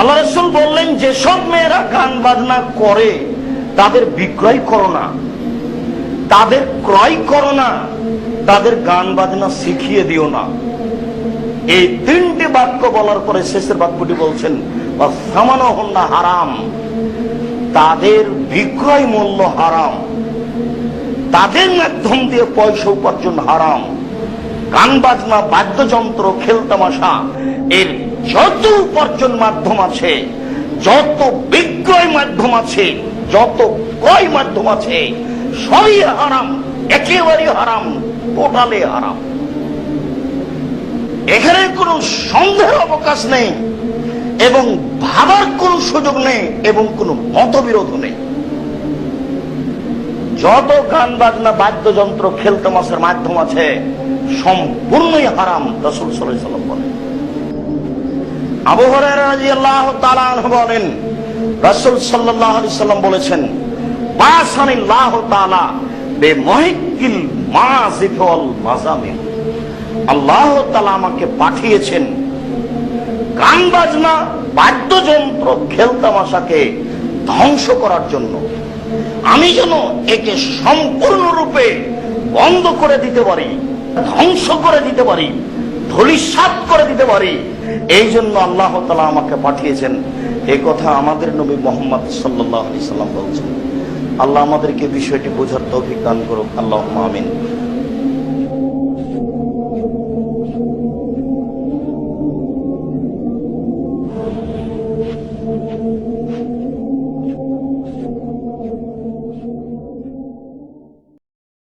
আল্লাহ রসুল বললেন যে, সব মেয়েরা গান বাজনা করে, তাদের বিক্রয় করো না। তাদের ক্রয় করো না, তাদের গান বাজনা শিখিয়ে দিও না। এই তিনটি বাক্য বলার পরে শেষের বাক্যটি বলছেন সামানো হন্না হারাম। তাদের বিক্রয় মূল্য হারাম। তাদের মাধ্যম দিয়ে পয়সা উপার্জন হারাম। গান বাজনা, বাদ্যযন্ত্র, খেলতামাশা, এর যত উপার্জন মাধ্যম আছে, যত বিক্রয় মাধ্যম আছে, যত ক্রয় মাধ্যম আছে, সবই হারাম, একেবারে হারাম টোটালে হারাম। এখানে কোনো সন্দেহের অবকাশ নেই, এবং ভাবার কোনো সুযোগ নেই, এবং কোনো মতবিরোধ নেই। যত গান বাজনা, বাদ্যযন্ত্র, খেলতামাশের মাধ্যম আছে, সম্পূর্ণই হারাম, রসুল সাল্লাম বলেন। বলেন, রাসূল সাল্লাম বলেছেন আল্লাহ আমাকে পাঠিয়েছেন গান বাজনা বাদ্যযন্ত্র, খেলতামাশাকে ধ্বংস করার জন্য। আমি যেন একে সম্পূর্ণরূপে বন্ধ করে দিতে পারি, ধ্বংস করে দিতে পারি। ধলিসাত করে দিতে পারি। এই জন্য আল্লাহ তালা আমাকে পাঠিয়েছেন। এ কথা আমাদের নবী মোহাম্মদ সাল্লাহ আলি সাল্লাম বলছেন। আল্লাহ আমাদেরকে বিষয়টি বোঝার তৌফিক দান করুক। আল্লাহ আমিন।